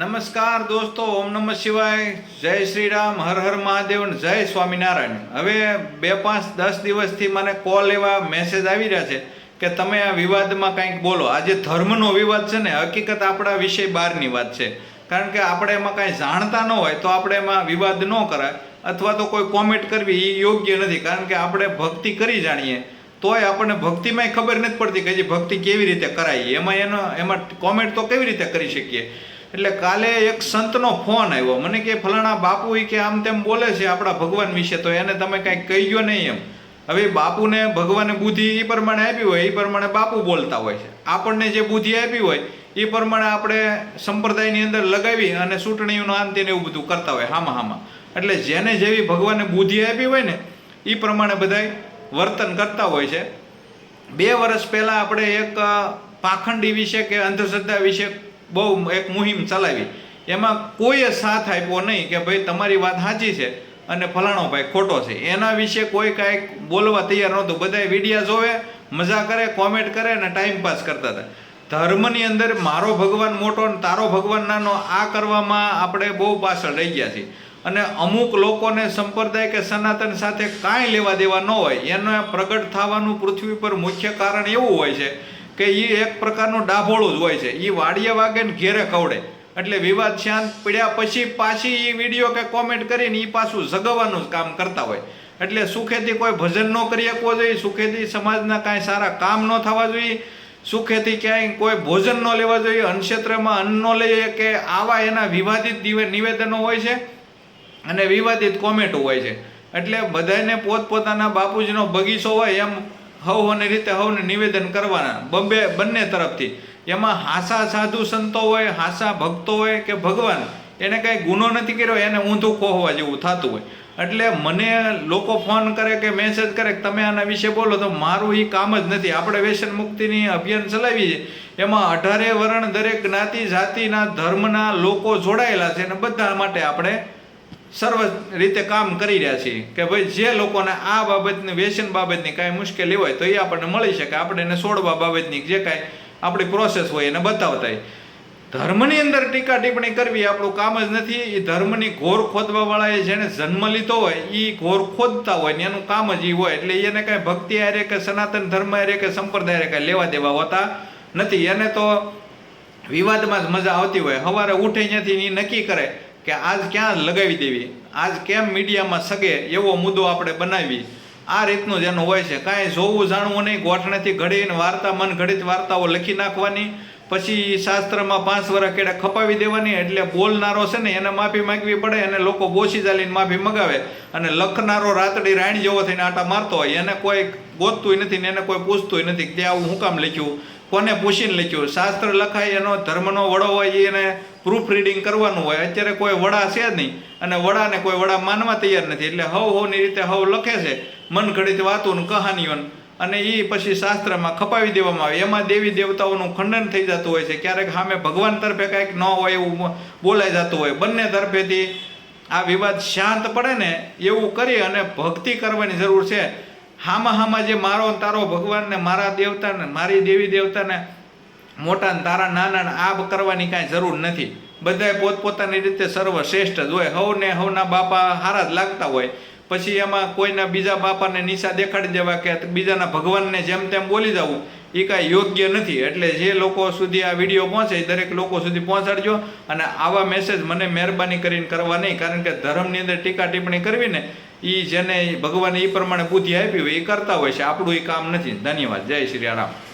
નમસ્કાર દોસ્તો, ઓમ નમઃ શિવાય. જય શ્રી રામ હર હર મહાદેવ જય સ્વામિનારાયણ. હવે બે પાંચ દસ દિવસથી મને કોલ એવા મેસેજ આવી રહ્યા છે કે તમે આ વિવાદમાં કંઈક બોલો. આજે ધર્મનો વિવાદ છે ને, હકીકત આપણા વિષય બહારની વાત છે. કારણ કે આપણે એમાં કાંઈ જાણતા ન હોય તો આપણે એમાં વિવાદ ન કરાય. અથવા તો કોઈ કોમેન્ટ કરવી એ યોગ્ય નથી. કારણ કે આપણે ભક્તિ કરી જાણીએ. તોય આપણને ભક્તિમાંય ખબર નથી પડતી કે જે ભક્તિ કેવી રીતે કરાય. એમાં એનો, એમાં કોમેન્ટ તો કેવી રીતે કરી શકીએ? એટલે કાલે એક સંતનો ફોન આવ્યો. મને કે ફલાણા બાપુ એ કે આમ તેમ બોલે છે આપણા ભગવાન વિશે, તો એને તમે કાંઈક કહી ગયો નહીં એમ. હવે બાપુને ભગવાને બુદ્ધિ એ પ્રમાણે આપી હોય એ પ્રમાણે બાપુ બોલતા હોય છે. આપણને જે બુદ્ધિ આપી હોય એ પ્રમાણે આપણે સંપ્રદાયની અંદર લગાવી અને ચૂંટણીઓનું તેને એવું બધું કરતા હોય, હામાં હામાં. એટલે જેને જેવી ભગવાને બુદ્ધિ આપી હોય ને એ પ્રમાણે બધાય વર્તન કરતા હોય છે. બે વર્ષ પહેલાં આપણે એક પાખંડી વિશે કે અંધશ્રદ્ધા વિશે બહુ એક મુહિમ ચલાવી. એમાં કોઈએ સાથ આપ્યો નહીં કે ભાઈ તમારી વાત સાચી છે અને ફલાણો ભાઈ ખોટો છે. એના વિશે કોઈ કાંઈક બોલવા તૈયાર નહોતું. બધાય વિડીયા જોવે, મજા કરે કોમેન્ટ કરે અને ટાઈમ પાસ કરતા હતા. ધર્મની અંદર મારો ભગવાન મોટો અને તારો ભગવાન નાનો, આ કરવામાં આપણે બહુ પાછળ રહી ગયા છીએ. અને અમુક લોકોને સંપ્રદાય કે સનાતન સાથે કાંઈ લેવા દેવા ન હોય. એનો પ્રગટ થવાનું પૃથ્વી પર મુખ્ય કારણ એવું હોય છે કે એ એક પ્રકારનું ડાભોળું જ હોય છે. એ વાડીએ વાગે ને ઘેરે ખવડે. એટલે વિવાદ શાંત પડ્યા પછી પાછી એ વીડિયો કે કોમેન્ટ કરીને એ પાછું જગવવાનું જ કામ કરતા હોય. એટલે સુખેથી કોઈ ભજન ન કરી શકવો જોઈએ. સુખેથી સમાજના કાંઈ સારા કામ ન થવા જોઈએ. સુખેથી ક્યાંય કોઈ ભોજન ન લેવા જોઈએ. અન્નક્ષેત્રમાં અન્ન ન લઈએ કે આવા એના વિવાદિત નિવેદનો હોય છે અને વિવાદિત કોમેન્ટો હોય છે. એટલે બધાને પોતપોતાના બાપુજીનો બગીચો હોય એમ હવને રીતે હવને નિવેદન કરવાના. બબે, બંને તરફથી. એમાં હાસા સાધુ સંતો હોય, હાસા ભક્તો હોય કે ભગવાન, એને કાંઈ ગુનો નથી કર્યો, એને ઊંધું ખોહવા જેવું થતું હોય. એટલે મને લોકો ફોન કરે કે મેસેજ કરે કે તમે આના વિશે બોલો, તો મારું એ કામ જ નથી. આપણે વ્યસન મુક્તિની અભિયાન ચલાવીએ એમાં અઢારે વર્ણ દરેક જ્ઞાતિ, જાતિના, ધર્મના લોકો જોડાયેલા છે અને બધા માટે આપણે સર્વ રીતે કામ કરી રહ્યા છીએ કે ભાઈ જે લોકોને આ બાબતની, વ્યસન બાબતની કાંઈ મુશ્કેલી હોય તો એ આપણને મળી શકે. આપણે એને છોડવા બાબતની જે કાંઈ આપણી પ્રોસેસ હોય એને બતાવતા હોય. ધર્મની અંદર ટીકા ટિપ્પણી કરવી આપણું કામ જ નથી. એ ધર્મની ઘોર ખોદવાવાળાએ જેને જન્મ લીધો હોય એ ઘોર ખોદતા હોય ને એનું કામ જ એ હોય. એટલે એને કાંઈ ભક્તિ હારે કે સનાતન ધર્મ હારે કે સંપ્રદાય હારે કાંઈ લેવા દેવા હોતા નથી. એને તો વિવાદમાં જ મજા આવતી હોય. સવારે ઉઠે ત્યાંથી એ નક્કી કરે કે આજ ક્યાં લગાવી દેવી? આજ કેમ મીડિયામાં સગે? એવો મુદ્દો આપણે બનાવી આ રીતનું જેનો હોય છે. કાંઈ જોવું જાણવું નહીં. ગોઠણેથી ઘડીને વાર્તા, મન ઘડિત વાર્તાઓ લખી નાખવાની. પછી શાસ્ત્રમાં પાંચ વર્ષ કેડે ખપાવી દેવાની. એટલે બોલનારો છે ને, એને માફી માંગવી પડે. અને લોકો બોસી ચાલીને માફી મગાવે. અને લખનારો રાતડી રાણી જેવો થઈને આટા મારતો હોય. એને કોઈ ગોતતું નથી ને એને કોઈ પૂછતું નથી કે આવું હું કામ લખ્યું? કોને પૂછીને લખ્યું? શાસ્ત્ર લખાય, એનો ધર્મનો વડો હોય, એને પ્રૂફ રીડિંગ કરવાનું હોય. અત્યારે કોઈ વડા છે જ નહીં. અને વડાને કોઈ વડા માનવા તૈયાર નથી. એટલે હવ હવની રીતે હવ લખે છે, મન ઘડિત વાતો ને અને એ પછી શાસ્ત્રમાં ખપાવી દેવામાં આવે. એમાં દેવી દેવતાઓનું ખંડન થઈ જતું હોય છે. ક્યારેક સામે ભગવાન તરફે કાંઈક ન હોય એવું બોલાઈ જતું હોય. બંને તરફેથી આ વિવાદ શાંત પડે ને એવું કરી અને ભક્તિ કરવાની જરૂર છે. હામાં હામાં જે મારો તારો ભગવાનને મારા દેવતાને મારી દેવી દેવતાને મોટા ને તારા નાના આબ કરવાની કાંઈ જરૂર નથી. બધાએ પોતપોતાની રીતે સર્વશ્રેષ્ઠ જ હોય. હવને હવના બાપા હારા જ લાગતા હોય. પછી એમાં કોઈના બીજા બાપાને નિશા દેખાડી દેવા કે બીજાના ભગવાનને જેમ તેમ બોલી જવું. એ કાંઈ યોગ્ય નથી. એટલે જે લોકો સુધી આ વીડિયો પહોંચે દરેક લોકો સુધી પહોંચાડજો અને આવા મેસેજ મને મહેરબાની કરીને કરવા નહીં. કારણ કે ધર્મની અંદર ટીકા ટિપ્પણી કરવી ને એ જેને ભગવાને એ પ્રમાણે બુદ્ધિ આપી હોય એ કરતા હોય છે. આપણું એ કામ નથી. ધન્યવાદ. જય શ્રી રામ.